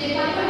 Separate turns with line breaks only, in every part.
যেটা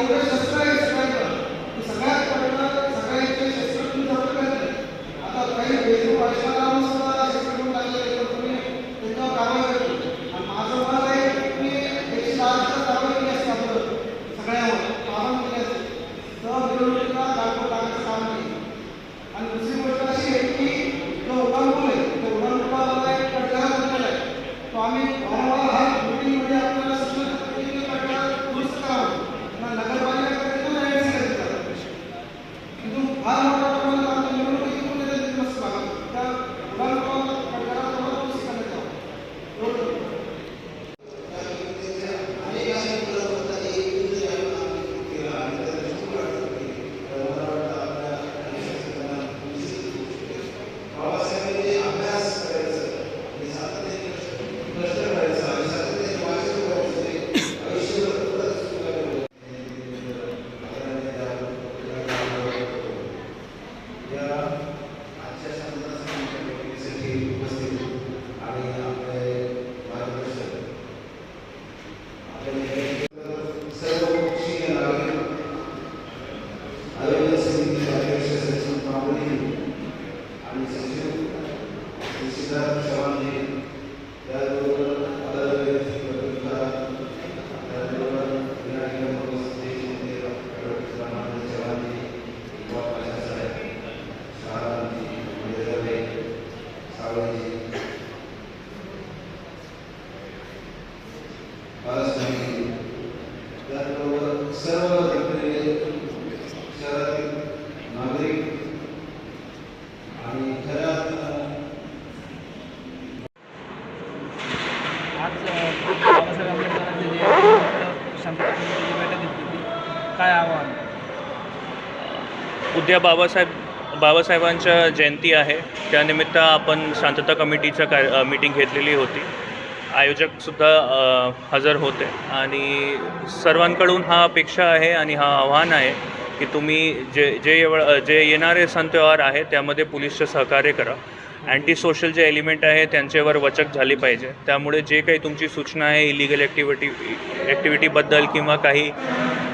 English
उद्या बाबासाहेब बाबासाहेबांच्या जयंती आहे. त्यानिमित्त आपण शांतता कमिटीच्या काय मीटिंग घेतलेली होती. आयोजकसुद्धा हजर होते. आणि सर्वांकडून हा अपेक्षा आहे आणि हा आव्हान आहे की तुम्ही जे जे जे येणारे सण त्योहार आहे त्यामध्ये पुलिसचं सहकार्य करा. अँटी सोशल जे एलिमेंट आहे त्यांच्यावर वचक झाली पाहिजे. त्यामुळे जे काही तुमची सूचना आहे इलिगल ॲक्टिव्हिटी ॲक्टिव्हिटीबद्दल किंवा काही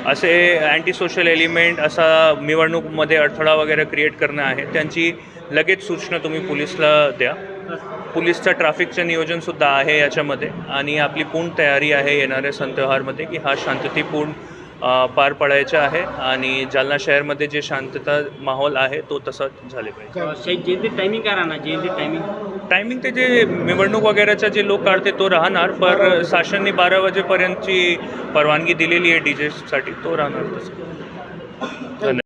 असे अँटी सोशल एलिमेंट असा निवडणूकमध्ये अडथळा वगैरे क्रिएट करणं आहे त्यांची लगेच सूचना तुम्ही पोलिसला द्या. पोलिसचं ट्रॅफिकचं नियोजनसुद्धा आहे याच्यामध्ये. आणि आपली पूर्ण तयारी आहे येणाऱ्या संतहारमध्ये की हा शांततेपूर्ण पार पडायचे आहे आणि जालना शहरमध्ये जे शांतता माहोल आहे तो तसा झाले पाहिजे.
टायमिंग काय राहणार जे टायमिंग
टायमिंग ते जे निवडणूक वगैरेचा जे लोक काढते तो राहणार पर शासनने बारा वाजेपर्यंतची परवानगी दिलेली आहे डी जेसाठी तो राहणार तसं.